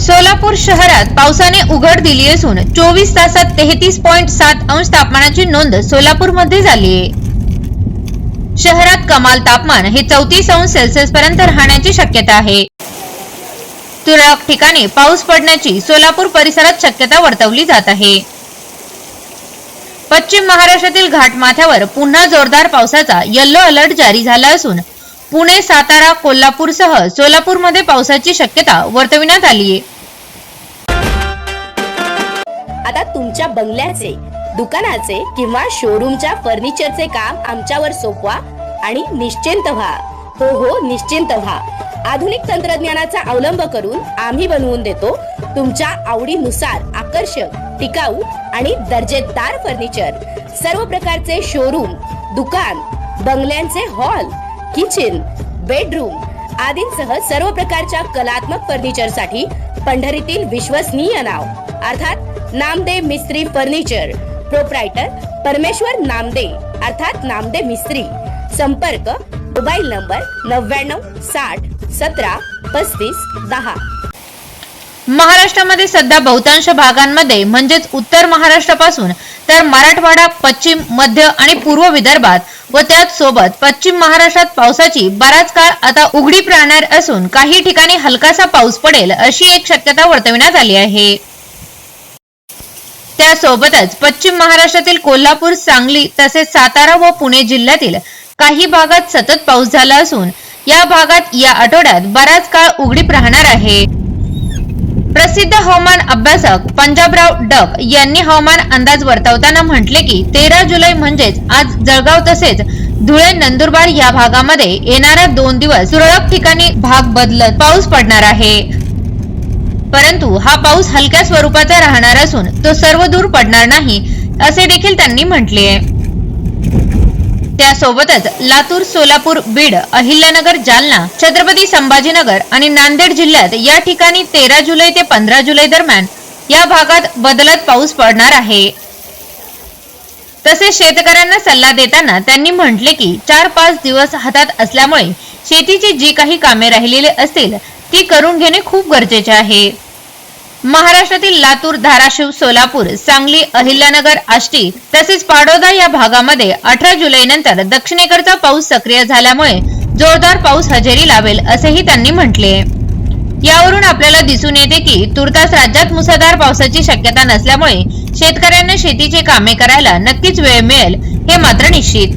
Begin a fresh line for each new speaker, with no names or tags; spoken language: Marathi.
सोलापूर शहरात पावसाने उघड दिली असून चोवीस तासात तेहतीस पॉइंट सात अंश तापमानाची नोंद सोलापूरमध्ये झाली आहे. शहरात कमाल तापमान हे चौतीस अंश सेल्सिअस पर्यंत राहण्याची शक्यता आहे. तुरळक ठिकाणी पाऊस पडण्याची सोलापूर परिसरात शक्यता वर्तवली जात आहे. पश्चिम महाराष्ट्रातील घाटमाथ्यावर पुन्हा जोरदार पावसाचा येल्लो अलर्ट जारी झाला असून पुणे सातारा कोल्हापूरसह सोलापूरमध्ये पावसाची शक्यता वर्तविण्यात आली आहे
आता तुमच्या बंगल्याचे दुकानाचे किंवा शोरूमच्या फर्निचरचे काम आमच्यावर सोपवा आणि निश्चिंत व्हा. हो हो निश्चिंत व्हा. आधुनिक तंत्रज्ञानाचा अवलंब करून आम्ही बनवून देतो तुमच्या आवडीनुसार आकर्षक टिकाऊ आणि दर्जेदार फर्निचर सर्व प्रकारचे शोरूम दुकान बंगल्यांचे हॉल किचन बेडरूम आदींसह सर्व प्रकारच्या कलात्मक फर्निचरसाठी पंढरीतील विश्वसनीय नाव. अर्थात नामदे मिस्त्री फर्निचर. प्रोप्रायटर परमेश्वर नामदे अर्थात नामदे मिस्त्री. संपर्क मोबाईल नंबर नव्याण्णव साठ सतरा पस्तीस दहा.
महाराष्ट्रामध्ये सध्या बहुतांश भागांमध्ये म्हणजेच उत्तर महाराष्ट्रापासून तर मराठवाडा पश्चिम मध्य आणि पूर्व विदर्भात व त्याच सोबत पश्चिम महाराष्ट्रात पावसाची बराच काळ आता उघडी राहणार असून काही ठिकाणी हलकासा पाऊस पडेल अशी एक शक्यता वर्तविण्यात आली आहे. त्यासोबतच पश्चिम महाराष्ट्रातील कोल्हापूर सांगली तसेच सातारा व पुणे जिल्ह्यातील काही भागात सतत पाऊस झाला असून या भागात या आठवड्यात बराच काळ उघडीप राहणार आहे. प्रसिद्ध हवामान अभ्यासक पंजाबराव डक यांनी हवामान अंदाज वर्तवताना म्हटले की तेरा जुलै म्हणजेच आज जळगाव तसेच धुळे नंदुरबार या भागामध्ये येणाऱ्या दोन दिवस तुरळक ठिकाणी भाग बदलत पाऊस पडणार आहे. परंतु हा पाऊस हलक्या स्वरूपाचा राहणार असून तो सर्व दूर पडणार नाही असे देखील त्यांनी म्हटले आहे. त्यासोबतच लातूर सोलापूर बीड अहिल्यानगर जालना छत्रपती संभाजीनगर आणि नांदेड जिल्ह्यात या ठिकाणी तेरा जुलै ते पंधरा जुलै दरम्यान या भागात बदलत पाऊस पडणार आहे. तसेच शेतकऱ्यांना सल्ला देताना त्यांनी म्हटले की चार पाच दिवस हातात असल्यामुळे शेतीची जी काही कामे राहिलेली असतील ती करून घेणे खूप गरजेचे आहे. महाराष्ट्रातील लातूर धाराशिव सोलापूर सांगली अहिल्यानगर आष्टी तसेच पाडोदा या भागामध्ये अठरा जुलै नंतर दक्षिणेकडचा पाऊस सक्रिय झाल्यामुळे जोरदार पाऊस हजेरी लावेल असेही त्यांनी म्हटले. यावरून आपल्याला दिसून येते की तुर्तास राज्यात मुसळधार पावसाची शक्यता नसल्यामुळे शेतकऱ्यांना शेतीचे कामे करायला नक्कीच वेळ मिळेल हे मात्र निश्चित.